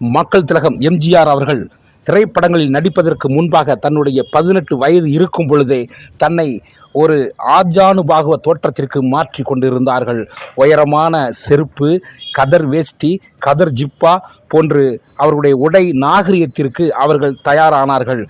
மக்கள் திலகம் எம்ஜிஆர் அவர்கள் திரைப்படங்களில் நடிப்பதற்கு முன்பாக தன்னுடைய பதினெட்டு வயது இருக்கும் பொழுதே தன்னை ஒரு ஆஜானுபாகுவ தோற்றத்திற்கு மாற்றி கொண்டிருந்தார்கள். உயரமான செருப்பு கதர் வேஷ்டி கதர் ஜிப்பா போன்று அவர்களுடைய உடை நாகரிகத்திற்கு அவர்கள் தயாரானார்கள்.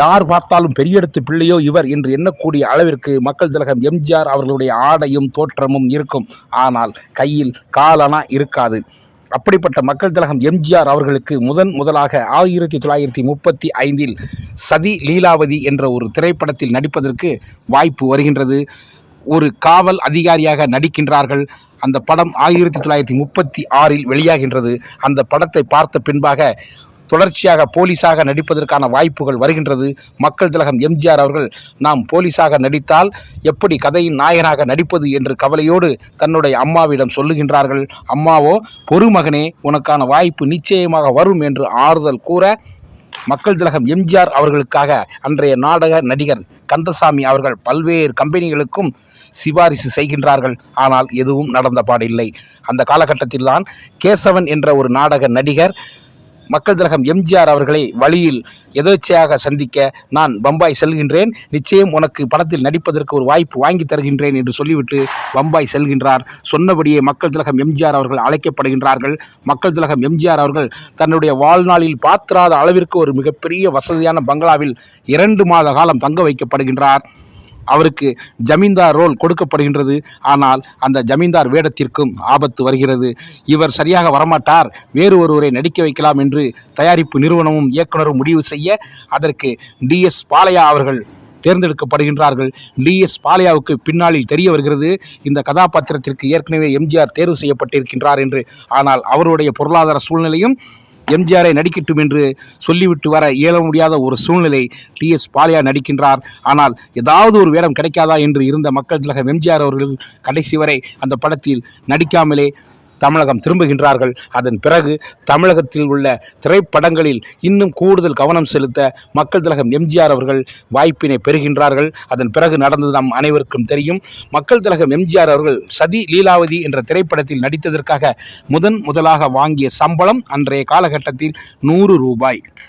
யார் பார்த்தாலும் பெரியெடுத்து பிள்ளையோ இவர் என்று எண்ணக்கூடிய அளவிற்கு மக்கள் திலகம் எம்ஜிஆர் அவர்களுடைய ஆடையும் தோற்றமும் இருக்கும். ஆனால் கையில் காலனா இருக்காது. அப்படிப்பட்ட மக்கள் திலகம் எம்ஜிஆர் அவர்களுக்கு முதன் முதலாக ஆயிரத்தி தொள்ளாயிரத்தி முப்பத்தி ஐந்தில் சதி லீலாவதி என்ற ஒரு திரைப்படத்தில் நடிப்பதற்கு வாய்ப்பு வருகின்றது. ஒரு காவல் அதிகாரியாக நடிக்கின்றார்கள். அந்த படம் ஆயிரத்தி தொள்ளாயிரத்தி முப்பத்தி ஆறில் வெளியாகின்றது. அந்த படத்தை பார்த்த பின்பாக தொடர்ச்சியாக போலீஸாக நடிப்பதற்கான வாய்ப்புகள் வருகின்றது. மக்கள் திலகம் எம்ஜிஆர் அவர்கள் நாம் போலீஸாக நடித்தால் எப்படி கதையின் நாயகனாக நடிப்பது? என்று கவலையோடு தன்னுடைய அம்மாவிடம் சொல்லுகின்றார்கள். அம்மாவோ பொறுமகனே உனக்கான வாய்ப்பு நிச்சயமாக வரும் என்று ஆறுதல் கூற மக்கள் திலகம் எம்ஜிஆர் அவர்களுக்காக அன்றைய நாடக நடிகர் கந்தசாமி அவர்கள் பல்வேறு கம்பெனிகளுக்கும் சிபாரிசு செய்கின்றார்கள். ஆனால் எதுவும் நடந்த பாடில்லை. அந்த காலகட்டத்தில்தான் கேசவன் என்ற ஒரு நாடக நடிகர் மக்கள் திலகம் எம்ஜிஆர் அவர்களை வழியில் எதேச்சையாக சந்திக்க நான் பம்பாய் செல்கின்றேன். நிச்சயம் உனக்கு படத்தில் நடிப்பதற்கு ஒரு வாய்ப்பு வாங்கி தருகின்றேன் என்று சொல்லிவிட்டு பம்பாய் செல்கின்றார். சொன்னபடியே மக்கள் திலகம் எம்ஜிஆர் அவர்கள் அழைக்கப்படுகின்றார்கள். மக்கள் திலகம் எம்ஜிஆர் அவர்கள் தன்னுடைய வாழ்நாளில் பாத்திராத அளவிற்கு ஒரு மிகப்பெரிய வசதியான பங்களாவில் இரண்டு மாத காலம் தங்க வைக்கப்படுகின்றார். அவருக்கு ஜமீன்தார் ரோல் கொடுக்கப்படுகின்றது. ஆனால் அந்த ஜமீன்தார் வேடத்திற்கும் ஆபத்து வருகிறது. இவர் சரியாக வரமாட்டார். வேறு ஒருவரை நடிக்க வைக்கலாம் என்று தயாரிப்பு நிறுவனமும் இயக்குனரும் முடிவு செய்ய அதற்கு டிஎஸ் பாலையா அவர்கள் தேர்ந்தெடுக்கப்படுகின்றார்கள். டிஎஸ் பாலையாவுக்கு பின்னாளில் தெரிய வருகிறது. இந்த கதாபாத்திரத்திற்கு ஏற்கனவே எம்ஜிஆர் தேர்வு செய்யப்பட்டிருக்கின்றார் என்று. ஆனால் அவருடைய பொருளாதார சூழ்நிலையும் எம்ஜிஆரை நடிக்கட்டும் என்று சொல்லிவிட்டு வர இயல முடியாத ஒரு சூழ்நிலை டிஎஸ் பாலியா நடிக்கின்றார். ஆனால் ஏதாவது ஒரு வேடம் கிடைக்காதா என்று இருந்த மக்கள் திலகம் எம்ஜிஆர் அவர்கள் கடைசி வரை அந்த படத்தில் நடிக்காமலே தமிழகம் திரும்புகின்றார்கள். அதன் பிறகு தமிழகத்தில் உள்ள திரைப்படங்களில் இன்னும் கூடுதல் கவனம் செலுத்த மக்கள் திலகம் எம்ஜிஆர் அவர்கள் வாய்ப்பினை பெறுகின்றார்கள். அதன் பிறகு நடந்தது நம் அனைவருக்கும் தெரியும். மக்கள் திலகம் எம்ஜிஆர் அவர்கள் சதி லீலாவதி என்ற திரைப்படத்தில் நடித்ததற்காக முதன் முதலாக வாங்கிய சம்பளம் அன்றைய காலகட்டத்தில் நூறு ரூபாய்.